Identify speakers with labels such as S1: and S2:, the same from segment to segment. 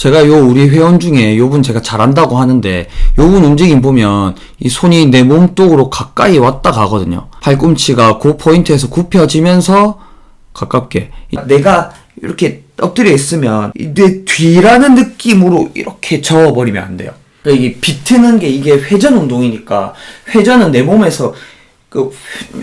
S1: 제가 요 우리 회원 중에 요 분 제가 잘한다고 하는데 요 분 움직임 보면 이 손이 내 몸쪽으로 가까이 왔다 가거든요. 팔꿈치가 그 포인트에서 굽혀지면서 가깝게 내가 이렇게 엎드려 있으면 내 뒤라는 느낌으로 이렇게 저어버리면 안 돼요. 그러니까 이게 비트는 게 이게 회전 운동이니까 회전은 내 몸에서 그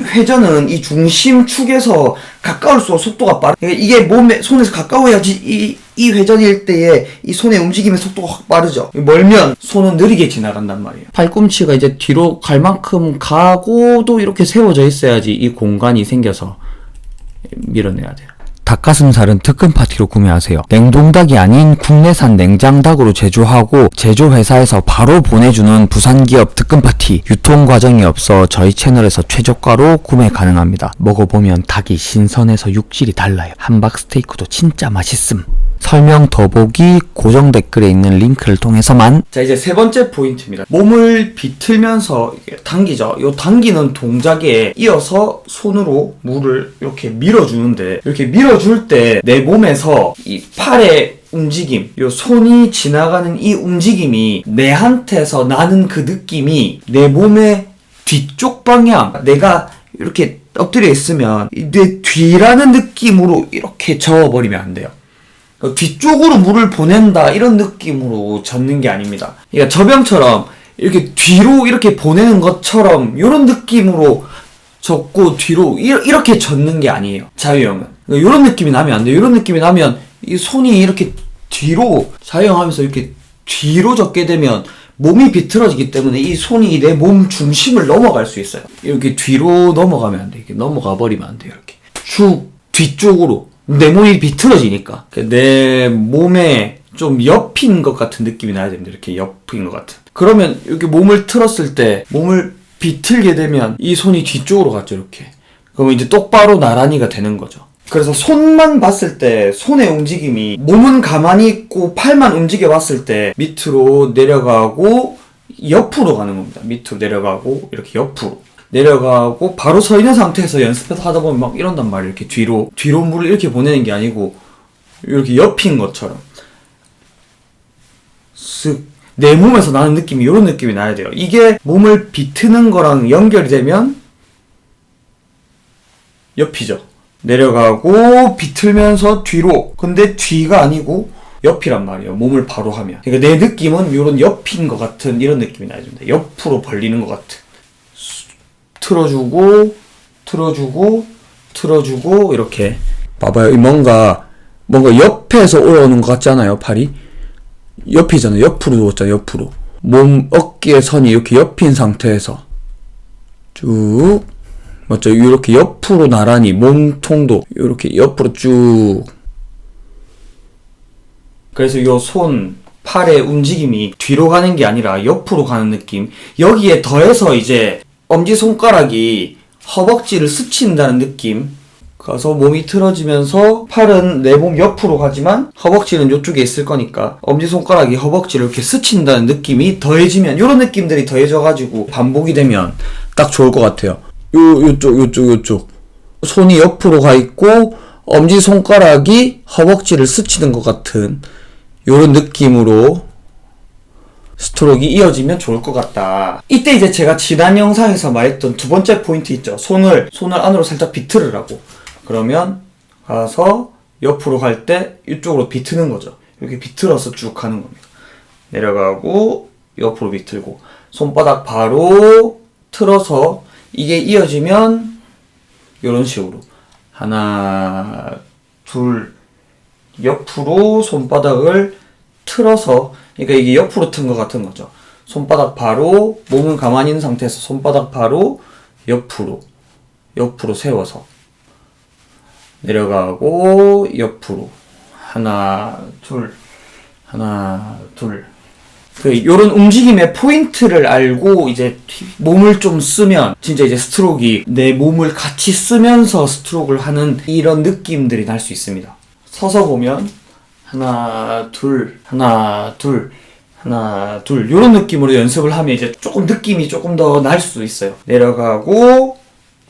S1: 회전은 이 중심 축에서 가까울수록 속도가 빠르. 그러니까 이게 몸에 손에서 가까워야지 이, 이 회전일 때에 이 손의 움직임의 속도가 확 빠르죠. 멀면 손은 느리게 지나간단 말이에요. 팔꿈치가 이제 뒤로 갈 만큼 가고도 이렇게 세워져 있어야지 이 공간이 생겨서 밀어내야 돼요. 닭가슴살은 특급 파티로 구매하세요. 냉동닭이 아닌 국내산 냉장닭으로 제조하고 제조회사에서 바로 보내주는 부산기업 특급 파티. 유통 과정이 없어 저희 채널에서 최저가로 구매 가능합니다. 먹어보면 닭이 신선해서 육질이 달라요. 함박 스테이크도 진짜 맛있음. 설명 더보기 고정 댓글에 있는 링크를 통해서만 자 이제 세 번째 포인트입니다 몸을 비틀면서 당기죠 요 당기는 동작에 이어서 손으로 물을 이렇게 밀어주는데 이렇게 밀어줄 때 내 몸에서 이 팔의 움직임, 요 손이 지나가는 이 움직임이 내한테서 나는 그 느낌이 내 몸의 뒤쪽 방향, 내가 이렇게 엎드려 있으면 내 뒤라는 느낌으로 이렇게 저어버리면 안 돼요. 그 뒤쪽으로 물을 보낸다 이런 느낌으로 젓는 게 아닙니다. 그러니까 저병처럼 이렇게 뒤로 이렇게 보내는 것처럼 이런 느낌으로 젓고 뒤로 이- 이렇게 젓는 게 아니에요. 자유형은 그러니까 이런 느낌이 나면 안 돼요. 이런 느낌이 나면 이 손이 이렇게 뒤로 자유형하면서 이렇게 뒤로 젓게 되면 몸이 비틀어지기 때문에 이 손이 내 몸 중심을 넘어갈 수 있어요. 이렇게 뒤로 넘어가면 안 돼. 이렇게 넘어가 버리면 안 돼요. 이렇게 쭉 뒤쪽으로 내 몸이 비틀어지니까 그내 몸에 좀 옆인 것 같은 느낌이 나야 됩니다. 이렇게 옆인 것 같은. 그러면 이렇게 몸을 틀었을 때 몸을 비틀게 되면 이 손이 뒤쪽으로 갔죠. 이렇게. 그러면 이제 똑바로 나란히가 되는 거죠. 그래서 손만 봤을 때 손의 움직임이 몸은 가만히 있고 팔만 움직여 봤을 때 밑으로 내려가고 옆으로 가는 겁니다. 밑으로 내려가고 이렇게 옆으로 내려가고 바로 서 있는 상태에서 연습해서 하다 보면 막 이런단 말이에요. 이렇게 뒤로 뒤로 물을 이렇게 보내는 게 아니고 이렇게 옆인 것처럼 쓱 내 몸에서 나는 느낌이 이런 느낌이 나야 돼요. 이게 몸을 비트는 거랑 연결이 되면 옆이죠. 내려가고 비틀면서 뒤로. 근데 뒤가 아니고 옆이란 말이에요. 몸을 바로 하면. 그러니까 내 느낌은 이런 옆인 것 같은 이런 느낌이 나야 됩니다. 옆으로 벌리는 것 같은. 틀어주고 틀어주고 틀어주고 이렇게 봐봐요. 이 뭔가 뭔가 옆에서 올라오는 것 같지 않아요? 팔이 옆이잖아요. 옆으로 누웠잖아요. 옆으로 몸 어깨의 선이 이렇게 옆인 상태에서 쭉 맞죠? 이렇게 옆으로 나란히 몸통도 이렇게 옆으로 쭉 그래서 요손 팔의 움직임이 뒤로 가는 게 아니라 옆으로 가는 느낌 여기에 더해서 이제 엄지손가락이 허벅지를 스친다는 느낌. 가서 몸이 틀어지면서 팔은 내 몸 옆으로 가지만 허벅지는 이쪽에 있을 거니까 엄지손가락이 허벅지를 이렇게 스친다는 느낌이 더해지면 이런 느낌들이 더해져가지고 반복이 되면 딱 좋을 것 같아요. 요, 요쪽 요쪽 요쪽. 손이 옆으로 가 있고 엄지손가락이 허벅지를 스치는 것 같은 요런 느낌으로 스트로크가 이어지면 좋을 것 같다. 이때 이제 제가 지난 영상에서 말했던 두 번째 포인트 있죠. 손을, 손을 안으로 살짝 비틀으라고. 그러면 가서 옆으로 갈 때 이쪽으로 비트는 거죠. 이렇게 비틀어서 쭉 가는 겁니다. 내려가고 옆으로 비틀고 손바닥 바로 틀어서 이게 이어지면 이런 식으로 하나 둘 옆으로 손바닥을 틀어서 그러니까 이게 옆으로 튼 것 같은 거죠. 손바닥 바로 몸은 가만히 있는 상태에서 손바닥 바로 옆으로 옆으로 세워서 내려가고 옆으로 하나 둘 하나 둘 그 요런 움직임의 포인트를 알고 이제 몸을 좀 쓰면 진짜 이제 스트로크가 내 몸을 같이 쓰면서 스트로크를 하는 이런 느낌들이 날 수 있습니다. 서서 보면 하나 둘 하나 둘 하나 둘 요런 느낌으로 연습을 하면 이제 조금 느낌이 조금 더 날 수도 있어요. 내려가고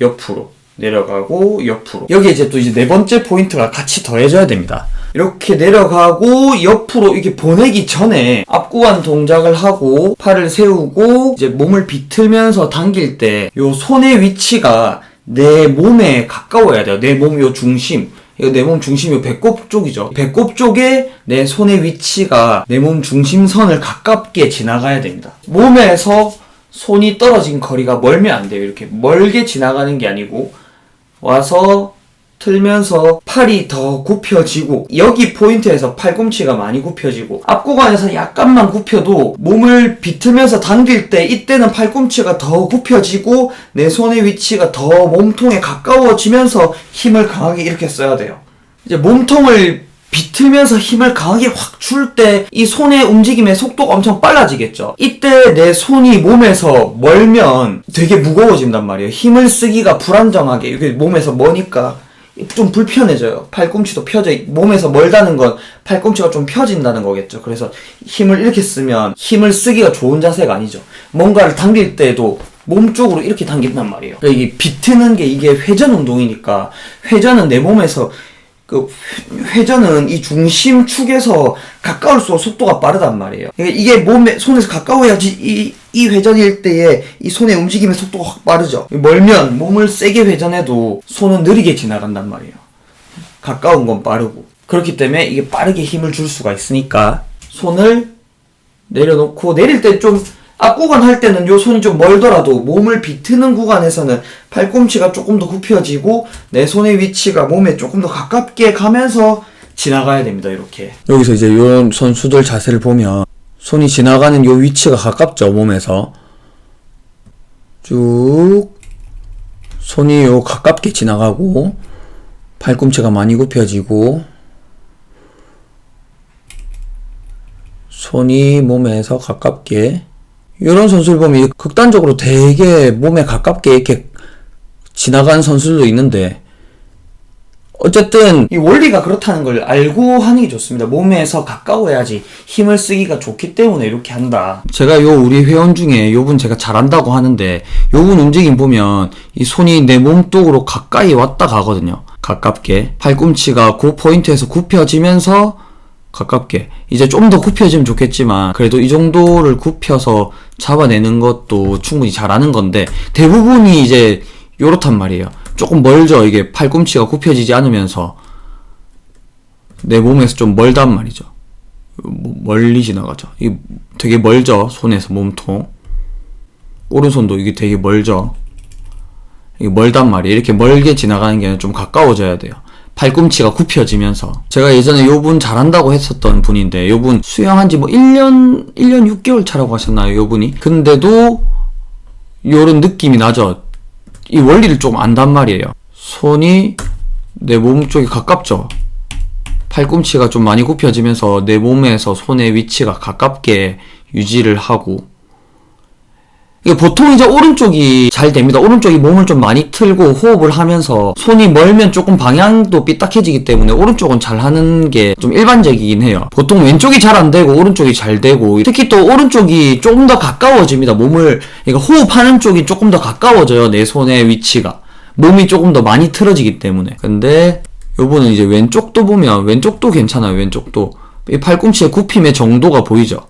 S1: 옆으로 내려가고 옆으로 여기 이제 또 이제 네 번째 포인트가 같이 더해져야 됩니다. 이렇게 내려가고 옆으로 이렇게 보내기 전에 앞구간 동작을 하고 팔을 세우고 이제 몸을 비틀면서 당길 때 요 손의 위치가 내 몸에 가까워야 돼요. 내 몸 요 중심. 내 몸 중심이 요 배꼽 쪽이죠. 배꼽 쪽에 내 손의 위치가 내 몸 중심선을 가깝게 지나가야 됩니다. 몸에서 손이 떨어진 거리가 멀면 안 돼요. 이렇게 멀게 지나가는 게 아니고 와서 틀면서 팔이 더 굽혀지고 여기 포인트에서 팔꿈치가 많이 굽혀지고 앞구간에서 약간만 굽혀도 몸을 비틀면서 당길 때 이때는 팔꿈치가 더 굽혀지고 내 손의 위치가 더 몸통에 가까워지면서 힘을 강하게 이렇게 써야 돼요. 이제 몸통을 비틀면서 힘을 강하게 확 줄 때 이 손의 움직임의 속도가 엄청 빨라지겠죠. 이때 내 손이 몸에서 멀면 되게 무거워진단 말이에요. 힘을 쓰기가 불안정하게 이게 몸에서 머니까 좀 불편해져요. 팔꿈치도 펴져 있- 몸에서 멀다는 건 팔꿈치가 좀 펴진다는 거겠죠. 그래서 힘을 이렇게 쓰면 힘을 쓰기가 좋은 자세가 아니죠. 뭔가를 당길 때도 몸 쪽으로 이렇게 당긴단 말이에요. 그러니까 이게 비트는 게 이게 회전 운동이니까 회전은 내 몸에서 그 회- 회전은 이 중심 축에서 가까울수록 속도가 빠르단 말이에요. 그러니까 이게 몸에 손에서 가까워야지 이, 이 회전일 때에 이 손의 움직임의 속도가 확 빠르죠. 멀면 몸을 세게 회전해도 손은 느리게 지나간단 말이에요. 가까운 건 빠르고 그렇기 때문에 이게 빠르게 힘을 줄 수가 있으니까 손을 내려놓고 내릴 때 좀 앞구간 할 때는 요 손이 좀 멀더라도 몸을 비트는 구간에서는 팔꿈치가 조금 더 굽혀지고 내 손의 위치가 몸에 조금 더 가깝게 가면서 지나가야 됩니다 이렇게. 여기서 이제 요런 선수들 자세를 보면 손이 지나가는 요 위치가 가깝죠 몸에서. 쭉 손이 요 가깝게 지나가고 팔꿈치가 많이 굽혀지고 손이 몸에서 가깝게 이런 선수를 보면 극단적으로 되게 몸에 가깝게 이렇게 지나가는 선수들도 있는데 어쨌든 이 원리가 그렇다는 걸 알고 하는 게 좋습니다. 몸에서 가까워야지 힘을 쓰기가 좋기 때문에 이렇게 한다. 제가 요 우리 회원 중에 요 분 제가 잘한다고 하는데 요 분 움직임 보면 이 손이 내 몸쪽으로 가까이 왔다 가거든요. 가깝게 팔꿈치가 그 포인트에서 굽혀지면서 가깝게. 이제 좀 더 굽혀지면 좋겠지만 그래도 이 정도를 굽혀서 잡아내는 것도 충분히 잘하는 건데 대부분이 이제 요렇단 말이에요. 조금 멀죠. 이게 팔꿈치가 굽혀지지 않으면서. 내 몸에서 좀 멀단 말이죠. 뭐 멀리 지나가죠. 이게 되게 멀죠. 손에서 몸통. 오른손도 이게 되게 멀죠. 이게 멀단 말이에요. 이렇게 멀게 지나가는 게 아니라 좀 가까워져야 돼요 팔꿈치가 굽혀지면서 제가 예전에 요 분 잘한다고 했었던 분인데 요 분 수영한 지 뭐 1년 1년 6개월 차라고 하셨나요 요 분이? 근데도 요런 느낌이 나죠. 이 원리를 좀 안단 말이에요. 손이 내 몸 쪽에 가깝죠. 팔꿈치가 좀 많이 굽혀지면서 내 몸에서 손의 위치가 가깝게 유지를 하고 보통 이제 오른쪽이 잘 됩니다. 오른쪽이 몸을 좀 많이 틀고 호흡을 하면서 손이 멀면 조금 방향도 삐딱해지기 때문에 오른쪽은 잘 하는 게 좀 일반적이긴 해요. 보통 왼쪽이 잘 안 되고 오른쪽이 잘 되고 특히 또 오른쪽이 조금 더 가까워집니다. 몸을 그러니까 호흡하는 쪽이 조금 더 가까워져요. 내 손의 위치가. 몸이 조금 더 많이 틀어지기 때문에. 근데 요번은 이제 왼쪽도 보면 왼쪽도 괜찮아요. 왼쪽도 이 팔꿈치의 굽힘의 정도가 보이죠.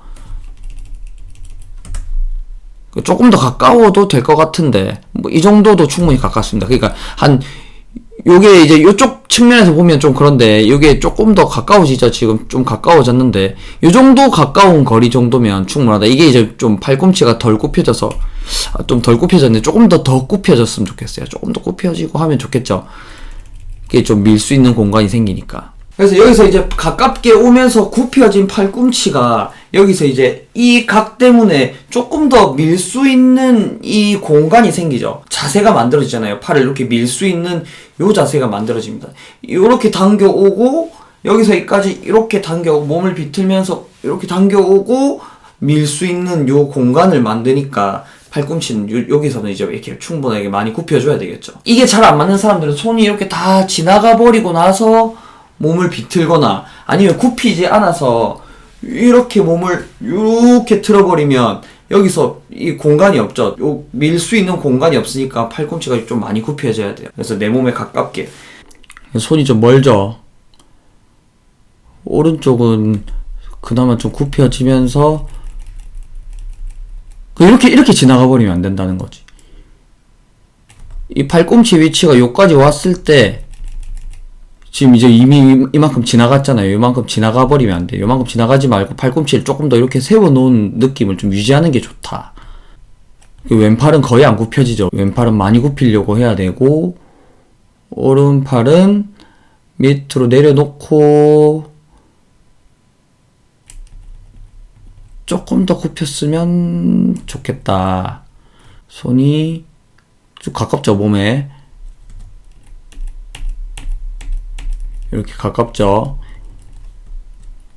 S1: 조금 더 가까워도 될 것 같은데 뭐 이 정도도 충분히 가깝습니다. 그러니까 한 요게 이제 요쪽 측면에서 보면 좀 그런데 요게 조금 더 가까워지죠. 지금 좀 가까워졌는데 요 정도 가까운 거리 정도면 충분하다. 이게 이제 좀 팔꿈치가 덜 굽혀져서 아, 좀덜 굽혀졌는데 조금 더더 굽혀졌으면 좋겠어요. 조금 더 굽혀지고 하면 좋겠죠. 이게 좀 밀 수 있는 공간이 생기니까. 그래서 여기서 이제 가깝게 오면서 굽혀진 팔꿈치가 여기서 이제 이 각 때문에 조금 더 밀 수 있는 이 공간이 생기죠. 자세가 만들어지잖아요. 팔을 이렇게 밀 수 있는 요 자세가 만들어집니다. 이렇게 당겨오고 여기서 여기까지 이렇게 당겨오고 몸을 비틀면서 이렇게 당겨오고 밀 수 있는 요 공간을 만드니까 팔꿈치는 요- 여기서는 이제 이렇게 충분하게 많이 굽혀줘야 되겠죠. 이게 잘 안 맞는 사람들은 손이 이렇게 다 지나가 버리고 나서 몸을 비틀거나 아니면 굽히지 않아서 이렇게 몸을 이렇게 틀어버리면 여기서 이 공간이 없죠. 밀 수 있는 공간이 없으니까 팔꿈치가 좀 많이 굽혀져야 돼요. 그래서 내 몸에 가깝게 손이 좀 멀죠. 오른쪽은 그나마 좀 굽혀지면서 그 이렇게 이렇게 지나가 버리면 안 된다는 거지. 이 팔꿈치 위치가 여기까지 왔을 때 지금 이제 이미 이만큼 지나갔잖아요. 이만큼 지나가 버리면 안 돼. 이만큼 지나가지 말고 팔꿈치를 조금 더 이렇게 세워 놓은 느낌을 좀 유지하는 게 좋다. 그 왼팔은 거의 안 굽혀지죠. 왼팔은 많이 굽히려고 해야 되고 오른팔은 밑으로 내려놓고 조금 더 굽혔으면 좋겠다. 손이 좀 가깝죠, 몸에. 이렇게 가깝죠.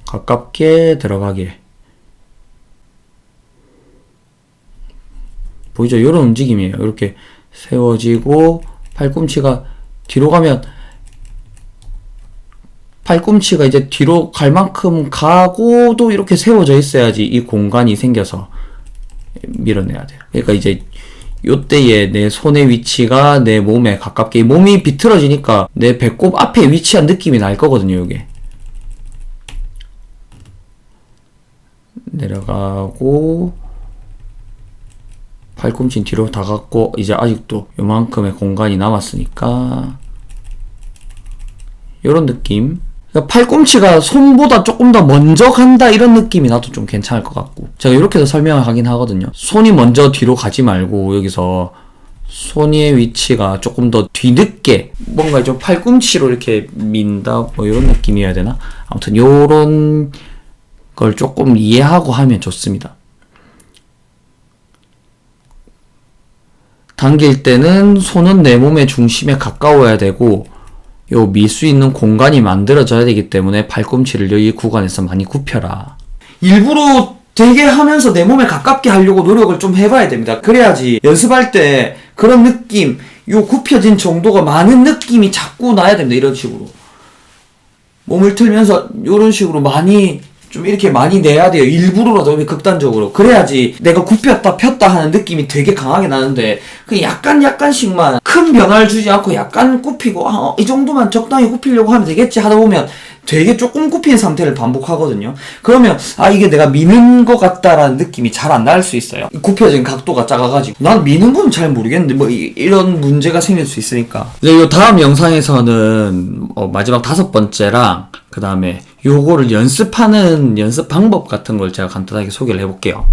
S1: 가깝게 들어가게. 보이죠? 이런 움직임이에요. 이렇게 세워지고 팔꿈치가 뒤로 가면 팔꿈치가 이제 뒤로 갈 만큼 가고도 이렇게 세워져 있어야지 이 공간이 생겨서 밀어내야 돼요. 그러니까 이제 요때에 내 손의 위치가 내 몸에 가깝게 몸이 비틀어지니까 내 배꼽 앞에 위치한 느낌이 날 거거든요, 이게. 내려가고 팔꿈치 뒤로 다 갔고 이제 아직도 요만큼의 공간이 남았으니까 요런 느낌 그러니까 팔꿈치가 손보다 조금 더 먼저 간다 이런 느낌이 나도 좀 괜찮을 것 같고. 제가 이렇게도 설명을 하긴 하거든요. 손이 먼저 뒤로 가지 말고 여기서 손의 위치가 조금 더 뒤늦게 뭔가 좀 팔꿈치로 이렇게 민다 뭐 이런 느낌이어야 되나? 아무튼 요런 걸 조금 이해하고 하면 좋습니다. 당길 때는 손은 내 몸의 중심에 가까워야 되고 요 밀 수 있는 공간이 만들어져야 되기 때문에 팔꿈치를 여기 구간에서 많이 굽혀라. 일부러 되게 하면서 내 몸에 가깝게 하려고 노력을 좀 해봐야 됩니다. 그래야지 연습할 때 그런 느낌, 요 굽혀진 정도가 많은 느낌이 자꾸 나야 됩니다. 이런 식으로. 몸을 틀면서 이런 식으로 많이 좀 이렇게 많이 내야 돼요. 일부러라도 극단적으로. 그래야지 내가 굽혔다 폈다 하는 느낌이 되게 강하게 나는데 그 약간 약간씩만 큰 변화를 주지 않고 약간 굽히고 아, 어, 이 정도만 적당히 굽히려고 하면 되겠지 하다 보면 되게 조금 굽힌 상태를 반복하거든요. 그러면 아 이게 내가 미는 것 같다라는 느낌이 잘 안 날 수 있어요. 굽혀진 각도가 작아가지고 난 미는 건 잘 모르겠는데 뭐 이, 런 문제가 생길 수 있으니까. 이제 이 다음 영상에서는 어, 마지막 다섯 번째랑 그 다음에 요거를 연습하는 연습 방법 같은 걸 제가 간단하게 소개를 해볼게요.